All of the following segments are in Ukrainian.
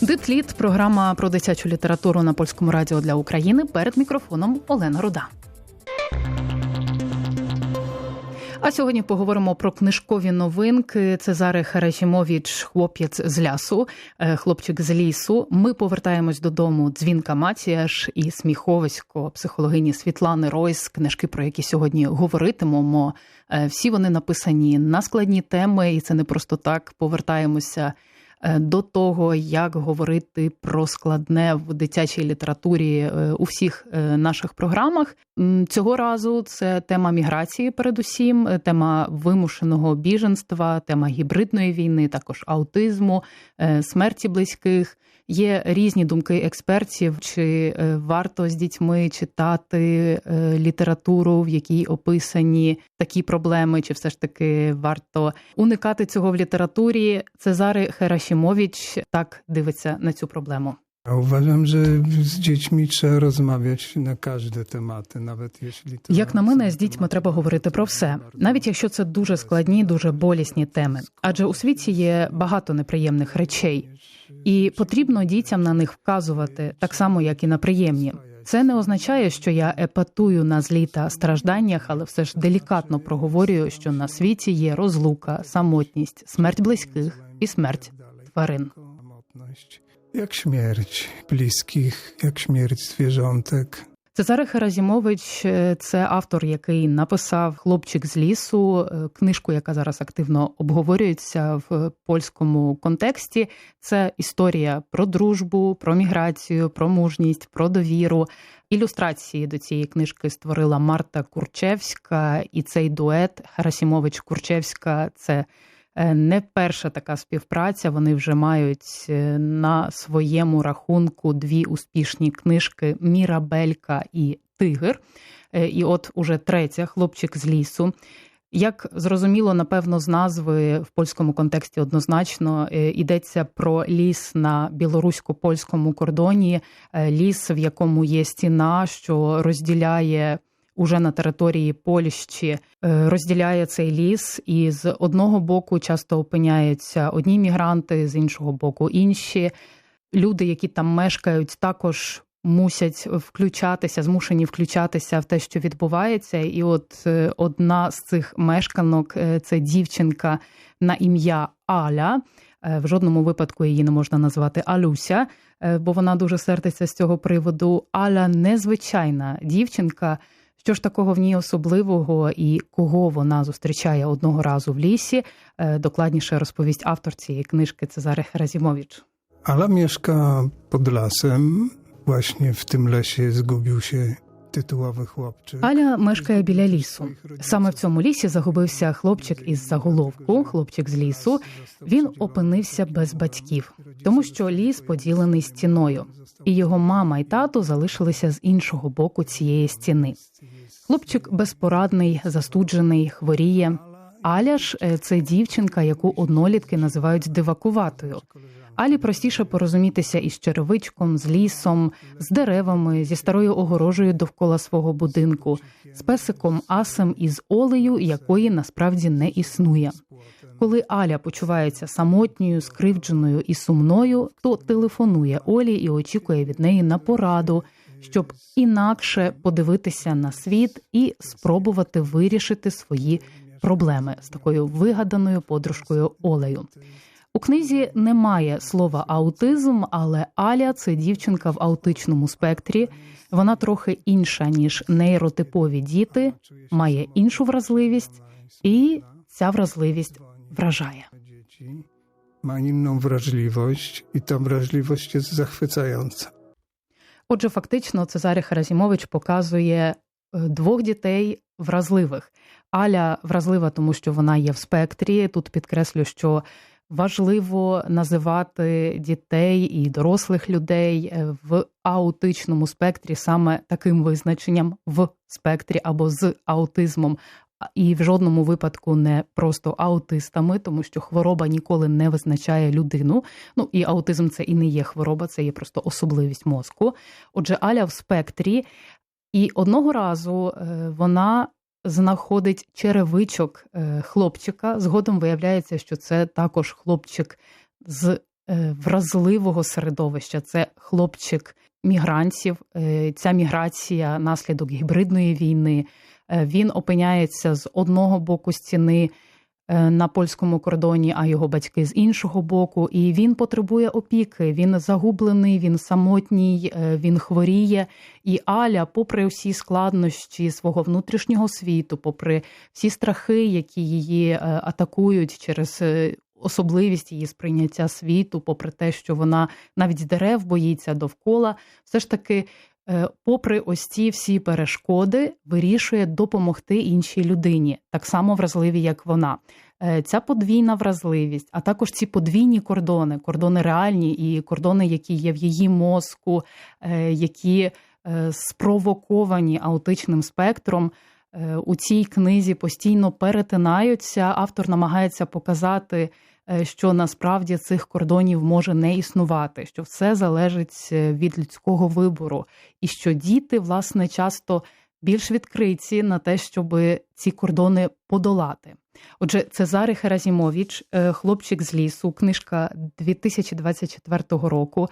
Дитліт програма про дитячу літературу на польському радіо для України перед мікрофоном Олена Руда. А сьогодні поговоримо про книжкові новинки. Цезари Харашімович, хлопець з лясу, е, хлопчик з лісу. Ми повертаємось додому. Дзвінка Матіаш і сміховисько психологині Світлани Ройс. Книжки, про які сьогодні говоритимемо. Е, всі вони написані на складні теми, і це не просто так. Повертаємося. Е, до того, як говорити про складне в дитячій літературі е, у всіх е, наших програмах. Цього разу це тема міграції, передусім, тема вимушеного біженства, тема гібридної війни, також аутизму, смерті близьких. Є різні думки експертів, чи варто з дітьми читати літературу, в якій описані такі проблеми, чи все ж таки варто уникати цього в літературі. Цезари Херашімович так дивиться на цю проблему. Uważam, że z dziećmi trzeba rozmawiać na każde tematy, nawet jeśli to як на мене, з дітьми треба говорити про все, навіть якщо це дуже складні, дуже болісні теми. Адже у світі є багато неприємних речей, і потрібно дітям на них вказувати так само, як і на приємні. Це не означає, що я епатую на злі та стражданнях, але все ж делікатно проговорюю, що на світі є розлука, самотність, смерть близьких і смерть тварин. Jak śmierć bliskich, jak śmierć zwierzątek. Цезаре Харазімович е, це автор, який написав Хлопчик з лісу, е, книжку, яка зараз активно обговорюється в польському контексті. Це історія про дружбу, про міграцію, про мужність, про довіру. Ілюстрації до цієї книжки створила Марта Курчевська, і цей дует Харасімович Курчевська це. Е, не перша така співпраця. Вони вже мають е, на своєму рахунку дві успішні книжки Мірабелька і Тигр. Е, і от уже третя хлопчик з лісу. Як зрозуміло, напевно, з назви в польському контексті однозначно йдеться про ліс на білорусько-польському кордоні, ліс, в якому є стіна, що розділяє уже на території Польщі е, розділяє цей ліс, і з одного боку часто опиняються одні мігранти, з іншого боку інші. Люди, які там мешкають, також мусять включатися, змушені включатися в те, що відбувається. І от е, одна з цих мешканок е, це дівчинка на ім'я Аля. В жодному випадку її не можна назвати Алюся, бо вона дуже сердиться з цього приводу. Аля незвичайна дівчинка. Що ж такого в ній особливого і кого вона зустрічає одного разу в лісі? Докладніше розповість автор цієї книжки Цезаре Херазімович. Ala mieszka pod lasem. Właśnie w tym lesie zgubił się tytułowy chłopczyk. Аля мешкає біля лісу. Саме в цьому лісі загубився хлопчик із заголовку, хлопчик з лісу. Він опинився без батьків, тому що ліс поділений стіною, і його мама і тато залишилися з іншого боку цієї стіни. Хлопчик безпорадний, застуджений, хворіє. Аля ж е, це дівчинка, яку однолітки називають дивакуватою. Алі простіше порозумітися із черевичком, з лісом, з деревами, зі старою огорожею довкола свого будинку, з песиком асем із олею, якої насправді не існує. Коли Аля почувається самотньою, скривдженою і сумною, то телефонує Олі і очікує від неї на пораду, щоб інакше подивитися на світ і спробувати вирішити свої проблеми з такою вигаданою подружкою Олею. У книзі немає слова аутизм, але Аля це дівчинка в аутичному спектрі. Вона трохи інша ніж нейротипові діти, має іншу вразливість, і ця вразливість вражає. Ma inną wrażliwość i ta wrażliwość jest zachwycająca. Отже, фактично, Цезарі Харазімович показує двох дітей вразливих. Аля вразлива, тому що вона є в спектрі. Тут підкреслю, що важливо називати дітей і дорослих людей в аутичному спектрі саме таким визначенням в спектрі або з аутизмом. І в жодному випадку не просто аутистами, тому що хвороба ніколи не визначає людину. Ну і аутизм це і не є хвороба, це є просто особливість мозку. Отже, Аля в спектрі, і одного разу вона знаходить черевичок е, хлопчика. Згодом виявляється, що це також хлопчик з е, вразливого середовища. Це хлопчик мігрантів. Е, ця міграція наслідок гібридної війни. Він опиняється з одного боку стіни. На польському кордоні, а його батьки з іншого боку, і він потребує опіки. Він загублений, він самотній, він хворіє. І Аля, попри всі складнощі свого внутрішнього світу, попри всі страхи, які її атакують через особливість її сприйняття світу, попри те, що вона навіть дерев боїться довкола, все ж таки, е, попри ось ці всі перешкоди, вирішує допомогти іншій людині, так само вразливі, як вона. Е, ця подвійна вразливість, а також ці подвійні кордони, кордони реальні і кордони, які є в її мозку, е, які спровоковані аутичним спектром. Е, у цій книзі постійно перетинаються. Автор намагається показати, е, що насправді цих кордонів може не існувати, що все залежить е, від людського вибору, і що діти, власне, часто більш відкриті на те, щоб ці кордони подолати. Отже, Цезари Херазімович, хлопчик з лісу, книжка 2024 року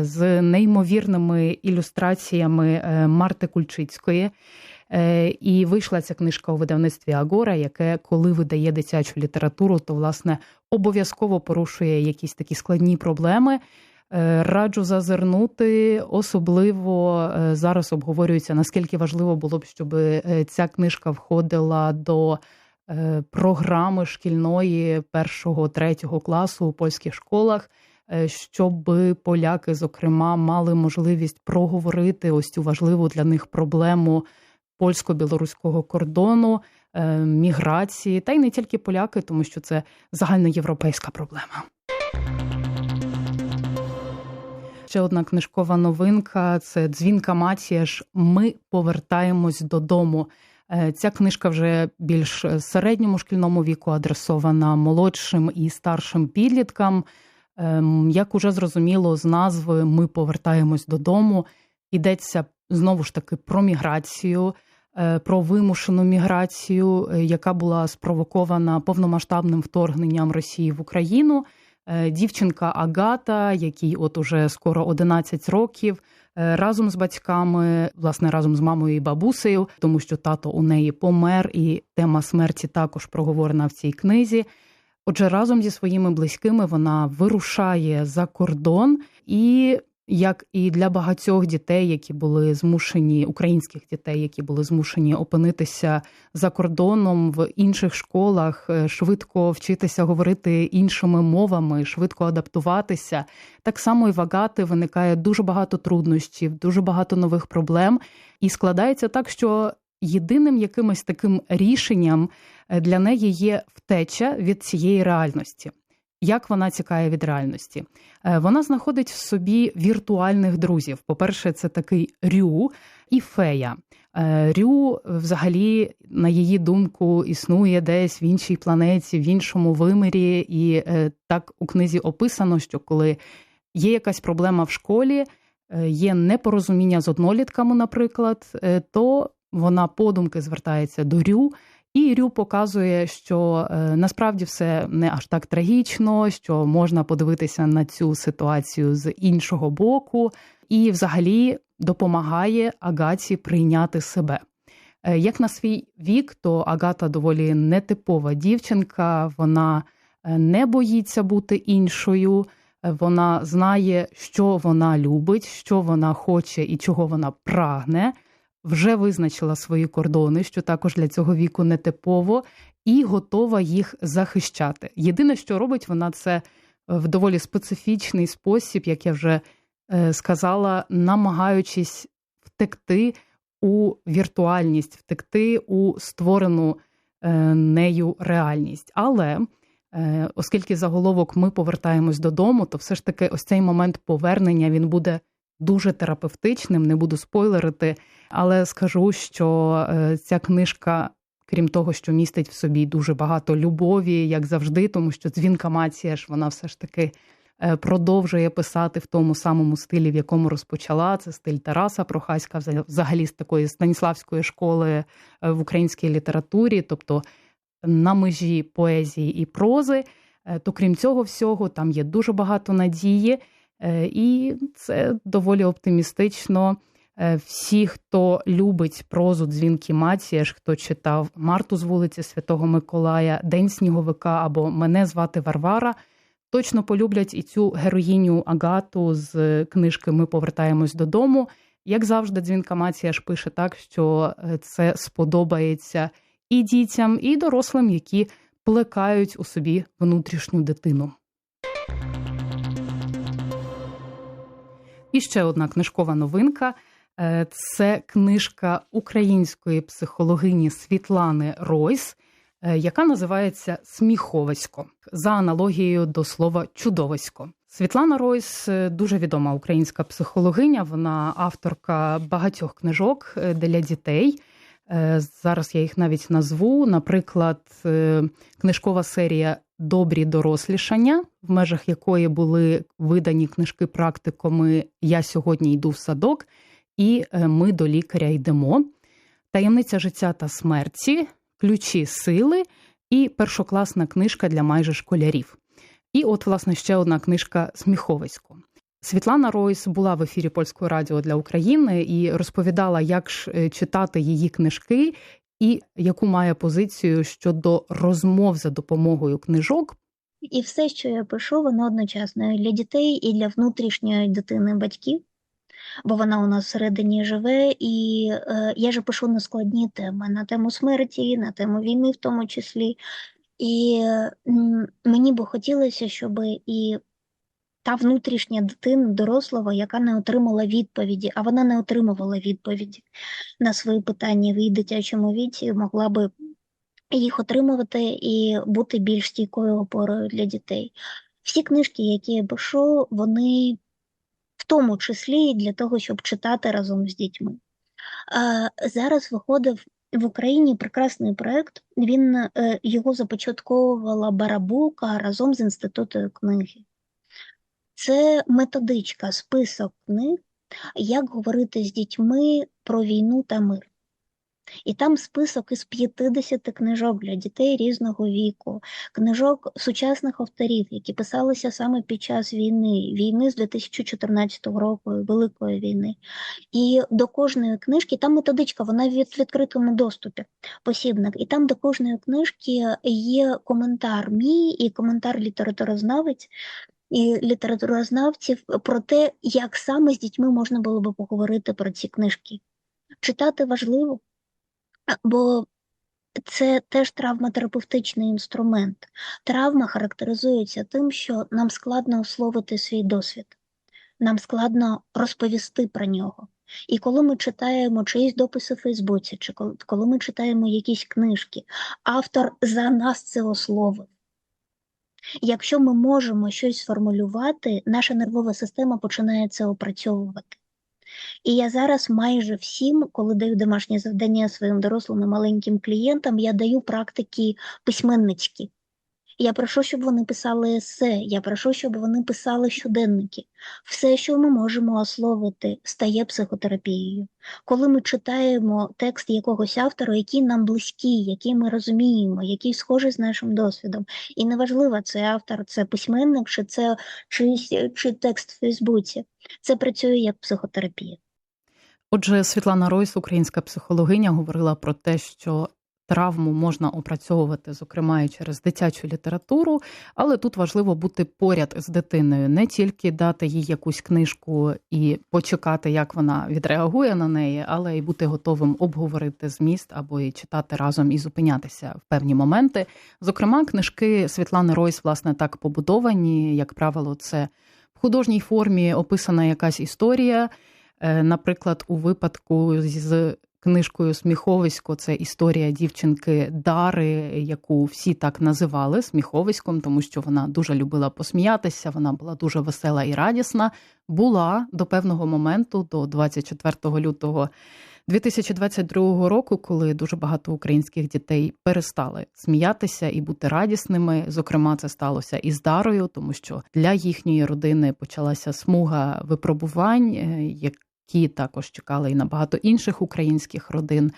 з неймовірними ілюстраціями Марти Кульчицької. Е, і вийшла ця книжка у видавництві Агора, яке, коли видає дитячу літературу, то власне обов'язково порушує якісь такі складні проблеми. Е, раджу зазирнути, особливо е, зараз обговорюється наскільки важливо було б, щоб ця книжка входила до програми шкільної першого третього класу у польських школах, щоб поляки, зокрема, мали можливість проговорити ось цю важливу для них проблему польсько-білоруського кордону, е, міграції, та й не тільки поляки, тому що це загальноєвропейська проблема. Ще одна книжкова новинка це дзвінка Матіяш. Ми повертаємось додому. Е, ця книжка вже більш середньому шкільному віку адресована молодшим і старшим підліткам. Ем, як уже зрозуміло, з назви Ми повертаємось додому. Йдеться знову ж таки про міграцію, про вимушену міграцію, е, яка була спровокована повномасштабним вторгненням Росії в Україну. Е, дівчинка Агата, якій от уже скоро 11 років, разом з батьками, власне, разом з мамою і бабусею, тому що тато у неї помер, і тема смерті також проговорена в цій книзі. Отже, разом зі своїми близькими вона вирушає за кордон і як і для багатьох дітей, які були змушені, українських дітей, які були змушені опинитися за кордоном в інших школах, е, швидко вчитися говорити іншими мовами, швидко адаптуватися. Так само і в Агати виникає дуже багато труднощів, дуже багато нових проблем, і складається так, що єдиним якимось таким рішенням е, для неї є втеча від цієї реальності. Як вона тікає від реальності? Е, вона знаходить в собі віртуальних друзів. По-перше, це такий Рю і Фея. Е, Рю, взагалі, на її думку, існує десь в іншій планеті, в іншому вимірі, і е, так у книзі описано, що коли є якась проблема в школі, є непорозуміння з однолітками, наприклад, то вона подумки звертається до Рю. І Рю показує, що е, насправді все не аж так трагічно, що можна подивитися на цю ситуацію з іншого боку, і взагалі допомагає Агаті прийняти себе. Е, як на свій вік, то Агата доволі нетипова дівчинка, вона е, не боїться бути іншою, вона знає, що вона любить, що вона хоче і чого вона прагне вже визначила свої кордони, що також для цього віку нетипово, і готова їх захищати. Єдине, що робить вона, це е, в доволі специфічний спосіб, як я вже е, сказала, намагаючись втекти у віртуальність, втекти у створену е, нею реальність. Але оскільки заголовок ми повертаємось додому, то все ж таки ось цей момент повернення він буде дуже терапевтичним, не буду спойлерити, але скажу, що е, ця книжка. Крім того, що містить в собі дуже багато любові, як завжди, тому що дзвінка Матія ж вона все ж таки е, продовжує писати в тому самому стилі, в якому розпочала. Це стиль Тараса Прохаська, взагалі з такої станіславської школи е, в українській літературі, тобто на межі поезії і прози. То крім цього всього, там є дуже багато надії, і це доволі оптимістично. Всі, хто любить прозу дзвінки Мацієш, хто читав Марту з вулиці Святого Миколая, День сніговика або Мене звати Варвара, точно полюблять і цю героїню Агату з книжки Ми повертаємось додому. Як завжди, дзвінка Маціяш пише так, що е, це сподобається і дітям, і дорослим, які плекають у собі внутрішню дитину. І ще одна книжкова новинка. Е, це книжка української психологині Світлани Ройс, е, яка називається Сміховисько за аналогією до слова чудовисько. Світлана Ройс е, дуже відома українська психологиня. Вона авторка багатьох книжок для дітей. Зараз я їх навіть назву. Наприклад, книжкова серія Добрі дорослішання, в межах якої були видані книжки практиками Я сьогодні йду в садок і е, ми до лікаря йдемо. Таємниця життя та смерті, ключі сили і першокласна книжка для майже школярів. І от, власне, ще одна книжка Сміховисько. Світлана Ройс була в ефірі Польського радіо для України і розповідала, як ж е, читати її книжки, і яку має позицію щодо розмов за допомогою книжок. І все, що я пишу, воно одночасно і для дітей, і для внутрішньої дитини батьків бо вона у нас всередині живе, і е, я же пишу на складні теми, на тему смерті, на тему війни в тому числі. І мені би хотілося, щоб і та внутрішня дитина дорослого, яка не отримала відповіді, а вона не отримувала відповіді на свої питання в її дитячому віці, могла би їх отримувати і бути більш стійкою опорою для дітей. Всі книжки, які я пишу, вони в тому числі для того, щоб читати разом з дітьми. Зараз виходив в Україні прекрасний проєкт, він е, його започатковувала Барабука разом з інститутою книги. Це методичка, список книг, як говорити з дітьми про війну та мир. І там список із 50 книжок для дітей різного віку, книжок сучасних авторів, які писалися саме під час війни, війни з 2014 року, Великої війни. І до кожної книжки там методичка, вона в відкритому доступі, посібник. І там до кожної книжки є коментар мій і коментар літературознавець. І літературознавців про те, як саме з дітьми можна було би поговорити про ці книжки. Читати важливо, бо це теж травматерапевтичний інструмент. Травма характеризується тим, що нам складно условити свій досвід, нам складно розповісти про нього. І коли ми читаємо чиїсь дописи в Фейсбуці, чи коли ми читаємо якісь книжки, автор за нас це условив. Якщо ми можемо щось сформулювати, наша нервова система починає це опрацьовувати. І я зараз майже всім, коли даю домашні завдання своїм дорослим і маленьким клієнтам, я даю практики письменницькі. Я прошу, щоб вони писали есе, я прошу, щоб вони писали щоденники. Все, що ми можемо ословити, стає психотерапією. Коли ми читаємо текст якогось автора, який нам близький, який ми розуміємо, який схожий з нашим досвідом. І неважливо, це автор, це письменник, чи це чи, чи текст в Фейсбуці. Це працює як психотерапія. Отже, Світлана Ройс, українська психологиня, говорила про те, що травму можна опрацьовувати, зокрема і через дитячу літературу, але тут важливо бути поряд з дитиною, не тільки дати їй якусь книжку і почекати, як вона відреагує на неї, але й бути готовим обговорити зміст або і читати разом і зупинятися в певні моменти. Зокрема, книжки Світлани Ройс, власне, так побудовані, як правило, це в художній формі описана якась історія. Е, наприклад, у випадку з книжкою Сміховисько це історія дівчинки Дари, яку всі так називали сміховиськом, тому що вона дуже любила посміятися, вона була дуже весела і радісна. Була до певного моменту, до 24 лютого 2022 року, коли дуже багато українських дітей перестали сміятися і бути радісними. Зокрема, це сталося із Дарою, тому що для їхньої родини почалася смуга випробувань, е, які також чекали і на багато інших українських родин.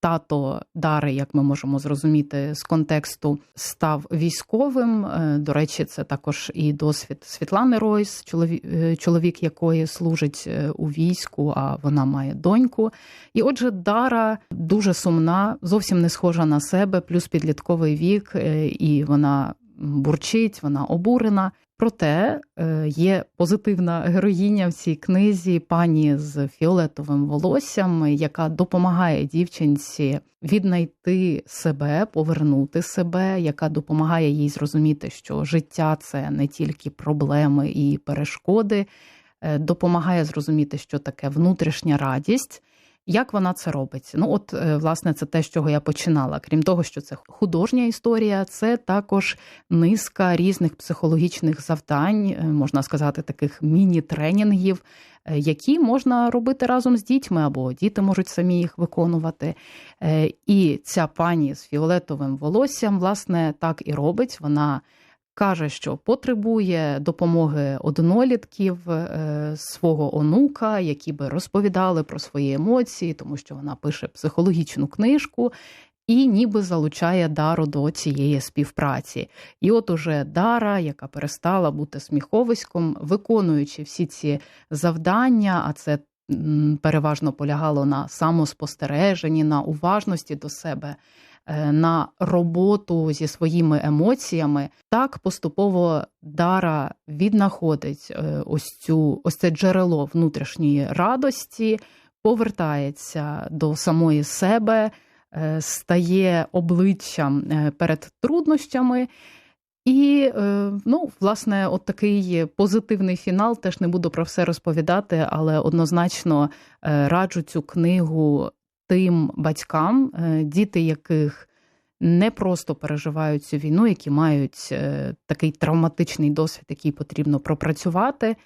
Тато Дари, як ми можемо зрозуміти з контексту, став військовим. Е, До речі, це також і досвід Світлани Ройс, чоловік, чоловік якої служить е, у війську, а вона має доньку. І отже, Дара дуже сумна, зовсім не схожа на себе, плюс підлітковий вік, е, і вона бурчить, вона обурена. Проте е, є позитивна героїня в цій книзі, пані з фіолетовим волоссям, яка допомагає дівчинці віднайти себе, повернути себе, яка допомагає їй зрозуміти, що життя це не тільки проблеми і перешкоди, е, допомагає зрозуміти, що таке внутрішня радість. Як вона це робить? Ну, от, е, власне, це те, з чого я починала. Крім того, що це художня історія, це також низка різних психологічних завдань, е, можна сказати, таких міні-тренінгів, е, які можна робити разом з дітьми, або діти можуть самі їх виконувати. І ця пані з фіолетовим волоссям, власне, так і робить. Вона каже, що потребує допомоги однолітків е, свого онука, які би розповідали про свої емоції, тому що вона пише психологічну книжку. І ніби залучає Дару до цієї співпраці. І от уже Дара, яка перестала бути сміховиськом, виконуючи всі ці завдання, а це переважно полягало на самоспостереженні, на уважності до себе, на роботу зі своїми емоціями, так поступово Дара віднаходить е, ось цю ось це джерело внутрішньої радості, повертається до самої себе, е, стає обличчям перед труднощами. І, ну, власне, от такий позитивний фінал. Теж не буду про все розповідати, але однозначно раджу цю книгу тим батькам, е, діти яких не просто переживають цю війну, які мають е, такий травматичний досвід, який потрібно пропрацювати.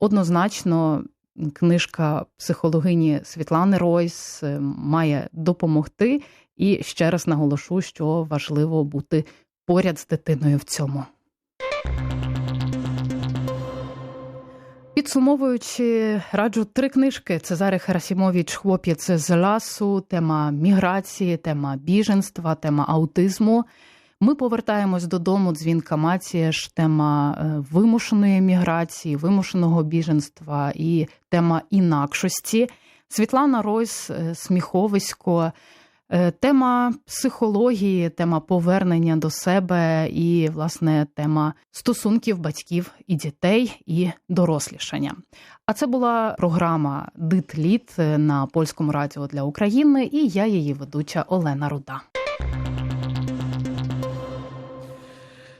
Однозначно, книжка психологині Світлани Ройс е, має допомогти. І ще раз наголошу, що важливо бути поряд з дитиною в цьому. Підсумовуючи, раджу три книжки Цезари Херасімович Хлоп'єць з ласу, тема міграції, тема біженства, тема аутизму. Ми повертаємось додому. Дзвінка Мацієш, тема е, вимушеної міграції, вимушеного біженства і тема інакшості. Світлана Ройс, е, сміховисько. Е, тема психології, тема повернення до себе і, власне, тема стосунків батьків і дітей і дорослішання. А це була програма Дитліт на польському радіо для України, і я її ведуча Олена Руда.